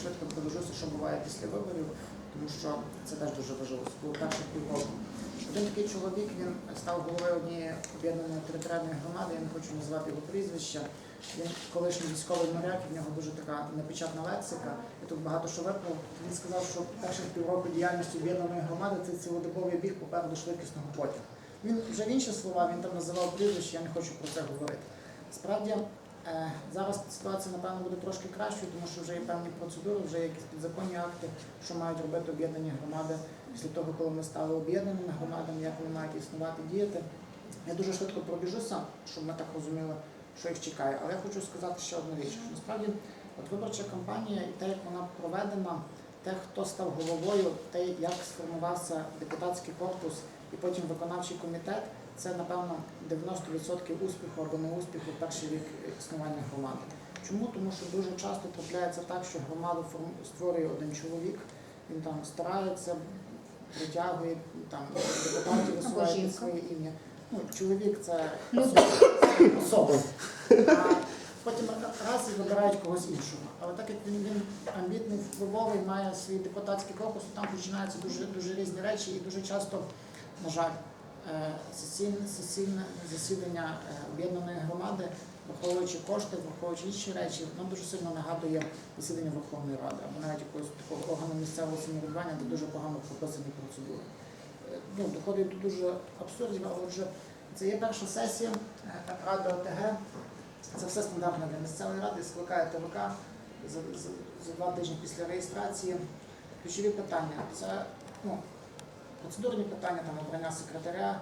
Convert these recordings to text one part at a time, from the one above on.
швидко пробіжуся, що буває після виборів, тому що це теж дуже важливо. Було перших півроку. Один такий чоловік він став головою однієї об'єднаної територіальної громади, я не хочу називати його прізвища. Він колишній військовий моряк, в нього дуже така непечатна лексика. І тут багато що випав. Він сказав, що перших півроку діяльності об'єднаної громади це цілодобовий біг попереду швидкісного потягу. Він вже в інші слова, він там називав прізвище, я не хочу про це говорити. Справді, зараз ситуація, напевно, буде трошки кращою, тому що вже є певні процедури, вже є якісь підзаконні акти, що мають робити об'єднані громади після того, коли ми стали об'єднаними громадами, як вони мають існувати, діяти. Я дуже швидко пробіжуся, щоб ми так розуміли, що їх чекає. Але я хочу сказати ще одну річ, що насправді от виборча кампанія і те, як вона проведена, те, хто став головою, те, як сформувався депутатський корпус і потім виконавчий комітет, це напевно 90% успіху або неуспіху перший рік існування громади. Чому? Тому що дуже часто трапляється так, що громаду створює один чоловік, він там старається, притягує там депутатів висуває своє ім'я. Ну, чоловік це особа. А потім раз і вибирають когось іншого. Але так як він, він амбітний, впливовий, має свій депутатський корпус, то там починаються дуже, дуже різні речі і дуже часто, на жаль, сесійне, сесійне засідання е, об'єднаної громади, враховуючи кошти, враховуючи інші речі, воно дуже сильно нагадує засідання Верховної Ради або навіть якогось такого органу місцевого самоврядування, де дуже погано прописані процедури. Е, Ну, доходить до дуже абсурдів, але отже, це є перша сесія е, Ради ОТГ. Це все стандартно для місцевої ради, скликає ТВК за, за, за два тижні після реєстрації. Ключові питання це ну, процедурні питання, там обрання секретаря,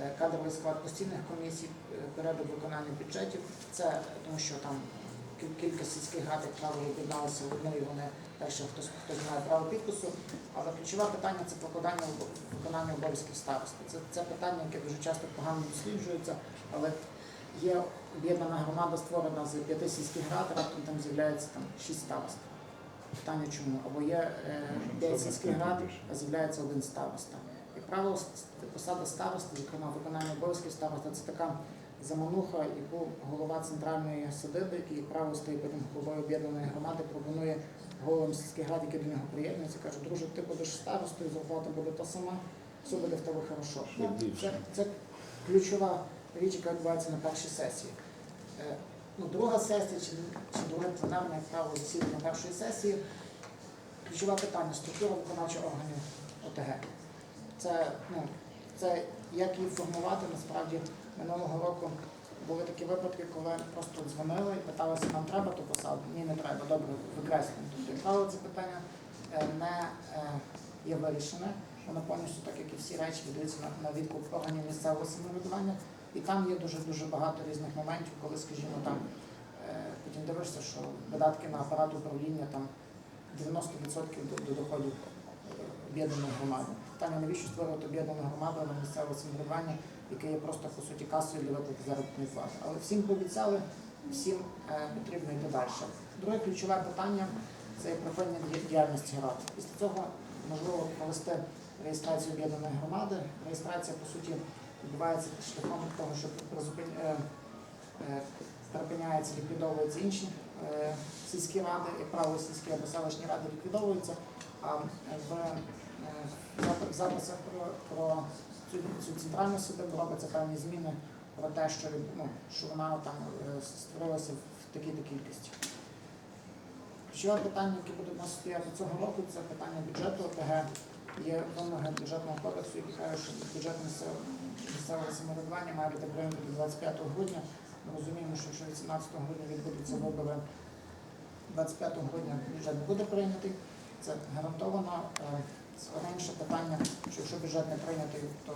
е, кадровий склад постійних комісій, е, порядок виконання бюджетів. Це тому, що там кілька сільських рад, як правило, об'єдналися в одну, і вони перше, хто, хто знає право підпису. Але ключове питання це покладання виконання обов'язків старости. Це, це питання, яке дуже часто погано досліджується, але є об'єднана громада створена з п'яти сільських рад, раптом там з'являється там шість старост. Питання чому? Або є е, п'ять сільських рад, а з'являється один староста. Як правило, посада старости, зокрема виконання обов'язків староста, це така замануха, яку голова центральної садиби, який як правило стоїть потім головою об'єднаної громади, пропонує головам сільських рад, які до нього приєднуються, каже, друже, ти будеш старостою, зарплата буде та сама, все буде в тебе хорошо. Це, це ключова річ, яка відбувається на першій сесії. Ну, друга сесія чи, чи друге пленарне як правило засідання першої сесії. Ключове питання структура виконавчих органів ОТГ. Це, ну, це як її формувати, насправді минулого року були такі випадки, коли просто дзвонили і питалися, нам треба ту посаду? Ні, не треба, добре, викреслюємо. Тобто, як правило, це питання е, не е, є вирішене. Воно повністю, так як і всі речі, віддається на, на відкуп органів місцевого самоврядування. І там є дуже дуже багато різних моментів, коли, скажімо, там е, потім дивишся, що видатки на апарат управління там 90% до, до доходів е, об'єднаної громади. Питання, навіщо створювати об'єднану громаду на місцеве самоврядування, яке є просто по суті касою для виплати заробітної плати. Але всім пообіцяли, всім е, потрібно йти далі. Друге ключове питання це припинення діяльності рад. Після цього можливо провести реєстрацію об'єднаної громади. Реєстрація, по суті, відбувається шляхом того, що призупин... е, е, припиняється, ліквідовуються інші е, сільські ради, як правило, сільські або селищні ради ліквідовуються, а в записах про, цю, центральну садибу робляться певні зміни про те, що, ну, що вона там створилася в такій-то кількості. Ключове питання, яке буде в нас стояти цього року, це питання бюджету ОТГ. Є вимоги бюджетного кодексу, які кажуть, що бюджет місцевого, місцевого самоврядування має бути прийнятий до 25 грудня. Ми розуміємо, що якщо 18 грудня відбудуться вибори, 25 грудня бюджет не буде прийнятий. Це гарантовано. Е, інше питання, що якщо бюджет не прийнятий, то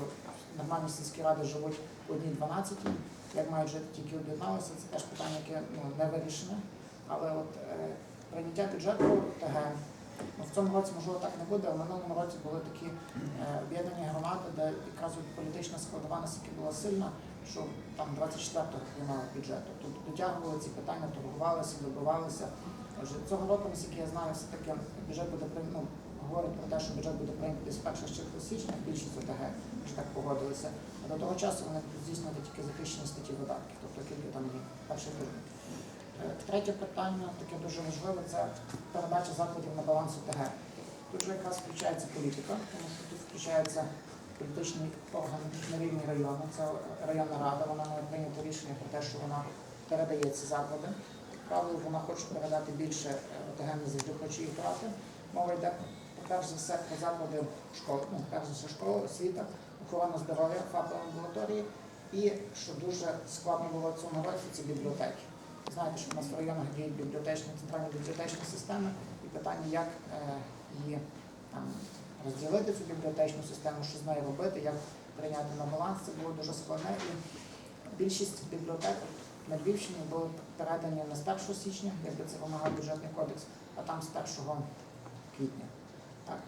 нормальні сільські ради живуть по одній 12, як мають жити тільки об'єдналися. Це теж питання, яке ну, не вирішене. Але от е, прийняття бюджету ТГ в цьому році можливо так не буде, а в минулому році були такі е, об'єднані громади, де якраз політична складова настільки була сильна, що там 24-го приймали бюджет. Тут дотягували ці питання, торгувалися, добивалися. Отже, цього року, наскільки я знаю, все-таки бюджет буде ну, говорить про те, що бюджет буде прийнятий десь перших число січня, більшість ОТГ вже так погодилися. А до того часу вони здійснювати тільки захищені статті видатків, тобто кілька там перший тиждень. Третє питання, таке дуже важливе, це передача закладів на баланс ОТГ. Тут же якраз включається політика, тому що тут включається політичний орган на рівні району, це районна рада, вона має прийняти рішення про те, що вона передає ці заклади. Правило, вона хоче передати більше е, ОТГ, не завжди хоче їх брати. Мова йде, перш за все, про заклади школи, ну, перш за все, школа, освіта, охорона здоров'я, фахові амбулаторії. І що дуже складно було в цьому році, це бібліотеки. Знаєте, що в нас в районах діють бібліотечні, центральні бібліотечні системи, і питання, як е, її там, розділити цю бібліотечну систему, що з нею робити, як прийняти на баланс, це було дуже складне. І більшість бібліотек на Львівщині були передані не з 1 січня, якби це вимагав бюджетний кодекс, а там з 1 квітня. Так.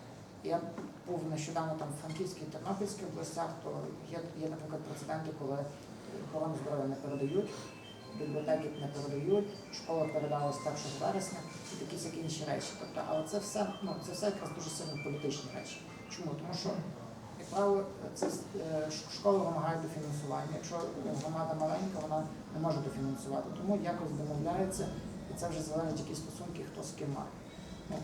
Я був нещодавно там в Франківській Тернопільській областях, то є, є, наприклад, прецеденти, коли охорону здоров'я не передають, бібліотеки не передають, школа передала з 1 вересня і такі всякі інші речі. Тобто, але це все, ну, це все якраз дуже сильно політичні речі. Чому? Тому що, як правило, це е, школа вимагає дофінансування. Якщо громада маленька, вона не може дофінансувати. Тому якось домовляється, і це вже залежить які стосунки, хто з ким має. Ну,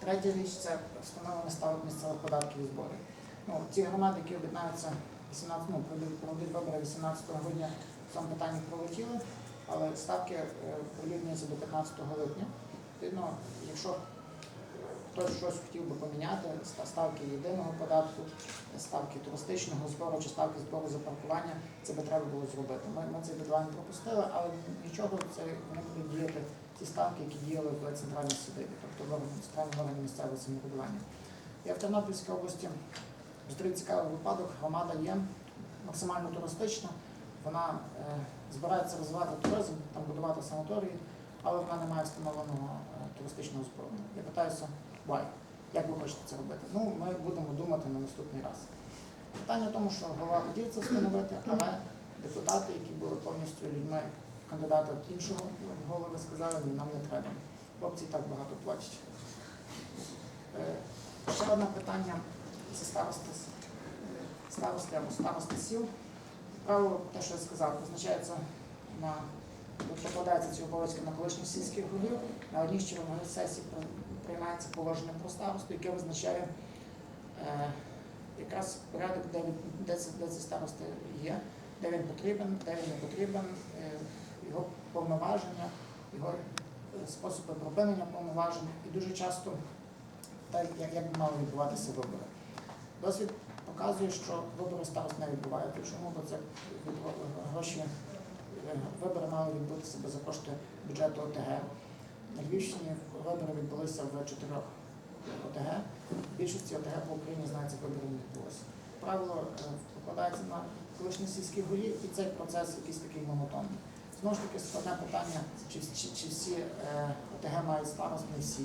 Третя річ це встановлення ставок місцевих податків і зборів. Ну, ці громади, які об'єднаються 18, ну, проведуть вибори 18 грудня, сам питання пролетіли, але ставки е, прирівнюються до 15 липня. Відповідно, якщо хтось щось хотів би поміняти, ставки єдиного податку, ставки туристичного збору чи ставки збору за паркування, це би треба було зробити. Ми, ми цей дедлайн пропустили, але нічого, це вони будуть діяти ті ставки, які діяли в центральній судові, тобто в центральному органі місцевого самоврядування. Я в Тернопільській області зустрів цікавий випадок. Громада є максимально туристична. Вона е, збирається розвивати туризм, там будувати санаторії, але вона не має встановленого е, туристичного збору. Я питаюся, why? Як ви хочете це робити? Ну, ми будемо думати на наступний раз. Питання в тому, що голова хотів це встановити, але депутати, які були повністю людьми кандидата іншого голови, сказали, ні, нам не треба. Хлопці так багато плачуть. Е, Ще одне питання це старости, старости або старости сіл. Право, те, що я сказав, визначається на покладаються ці обов'язки на колишніх сільських голів. На одній з чергових сесій приймається положення про старосту, яке визначає е, якраз порядок, де, де, ці- де ці старости є, де він потрібен, де він не потрібен, е, його повноваження, його е, способи припинення повноважень. І дуже часто так, як, як мали відбуватися вибори. Досвід показує, що вибори старост не відбуваються. Чому? Бо це гроші, е, вибори мали відбутися за кошти бюджету ОТГ. На Львівщині вибори відбулися в чотирьох ОТГ. В більшості ОТГ по Україні знається, вибори не відбулося. Правило е, покладається на колишніх сільських голів, і цей процес якийсь такий монотонний. Знову ж таки, складне питання, чи, чи, чи всі е, ОТГ мають старост, не всі.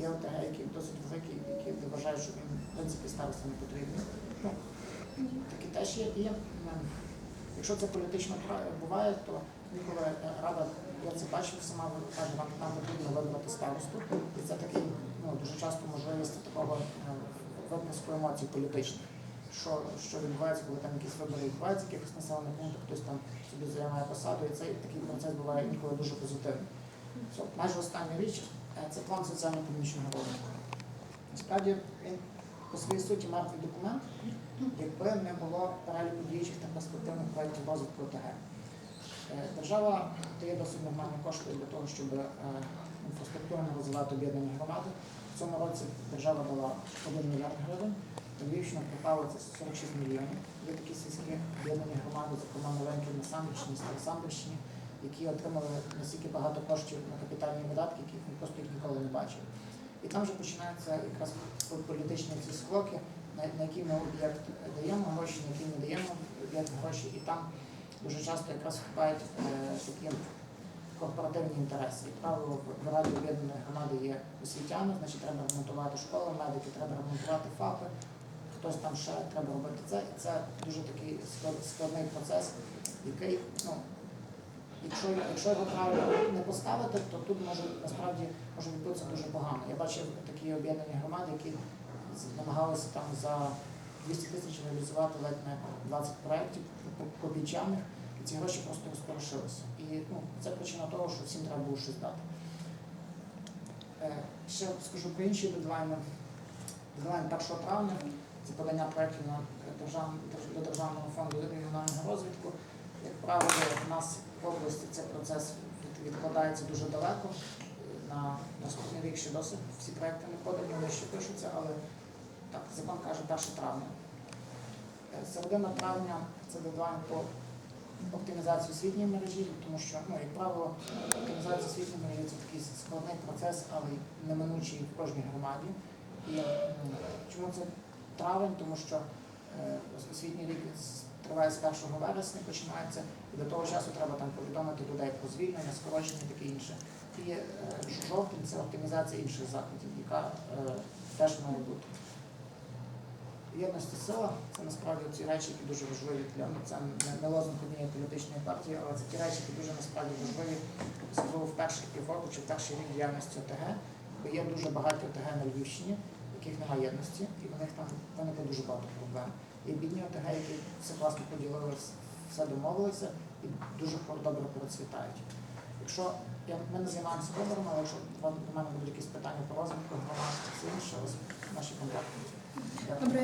Є ОТГ, які досить великі, які вважають, що він в принципі старості не потрібні. Ну, такі теж є. Якщо це політично буває, то ніколи е, рада, я це бачив, сама каже, нам, нам потрібно вибрати старосту. І це такий, ну, дуже часто можливість такого е, випуску емоцій політичних. Що, що відбувається, коли там якісь вибори відбуваються, якихось населених пунктах, хтось там собі займає посаду, і цей такий процес буває інколи дуже позитивний. Майже остання річ це план соціально-економічного розвитку. Насправді він по своїй суті мертвий документ, якби не було переліку діючих та перспективних проєктів розвитку ОТГ. Е, Держава дає досить нормальні кошти для того, щоб е, інфраструктурно розвивати об'єднані громади. В цьому році держава дала 1 мільярд гривень. На Львівщину припало це 46 мільйонів. Є такі сільські об'єднані громади, зокрема маленькі на Самбірщині, Старосамбірщині, які отримали настільки багато коштів на капітальні видатки, яких ми просто їх ніколи не бачили. І там вже починаються якраз політичні ці склоки, на, які ми об'єкт даємо гроші, на які не даємо об'єкт гроші, і там дуже часто якраз вступають е, такі корпоративні інтереси. Як правило, в Раді об'єднаної громади є освітяни, значить треба ремонтувати школи, медики, треба ремонтувати ФАПи, хтось там ще треба робити це. І це дуже такий склад- складний процес, який, ну, якщо, якщо його правильно не поставити, то тут може насправді може відбутися дуже погано. Я бачив такі об'єднані громади, які намагалися там за 200 тисяч реалізувати ледь не 20 проєктів копійчаних, І ці гроші просто розпорошилися. І ну, це причина того, що всім треба було щось дати. Е, Ще скажу про інші дедлайни. Дедлайн 1 травня це подання проєктів на держав... до Державного фонду регіонального розвитку. Як правило, в нас в області цей процес відкладається дуже далеко. На наступний рік ще досить всі проекти не подані, вони ще пишуться, але так, закон каже 1 травня. Середина травня це дедлайн по оптимізації освітньої мережі, тому що, ну, як правило, оптимізація освітньої мережі це такий складний процес, але неминучий в кожній громаді. І чому це травень? Тому що е, освітній рік триває з 1 вересня, починається, і до того часу треба там повідомити людей про звільнення, скорочення і таке інше. І е, жовтень це оптимізація інших заходів, яка е, теж має бути. Єдності сила це насправді ці речі, які дуже важливі для ну, це не, лозунг однієї політичної партії, але це ті речі, які дуже насправді важливі, особливо в перших півроку чи в перший рік діяльності ОТГ, бо є дуже багаті ОТГ на Львівщині, яких немає єдності, і в них там виникне дуже багато проблем. І бідні ОТГ, які все класно поділили, все домовилися і дуже добре процвітають. Якщо я, ми не займаємося виборами, але якщо до мене будуть якісь питання по розвитку громад, все інше, наші контакти. Добре,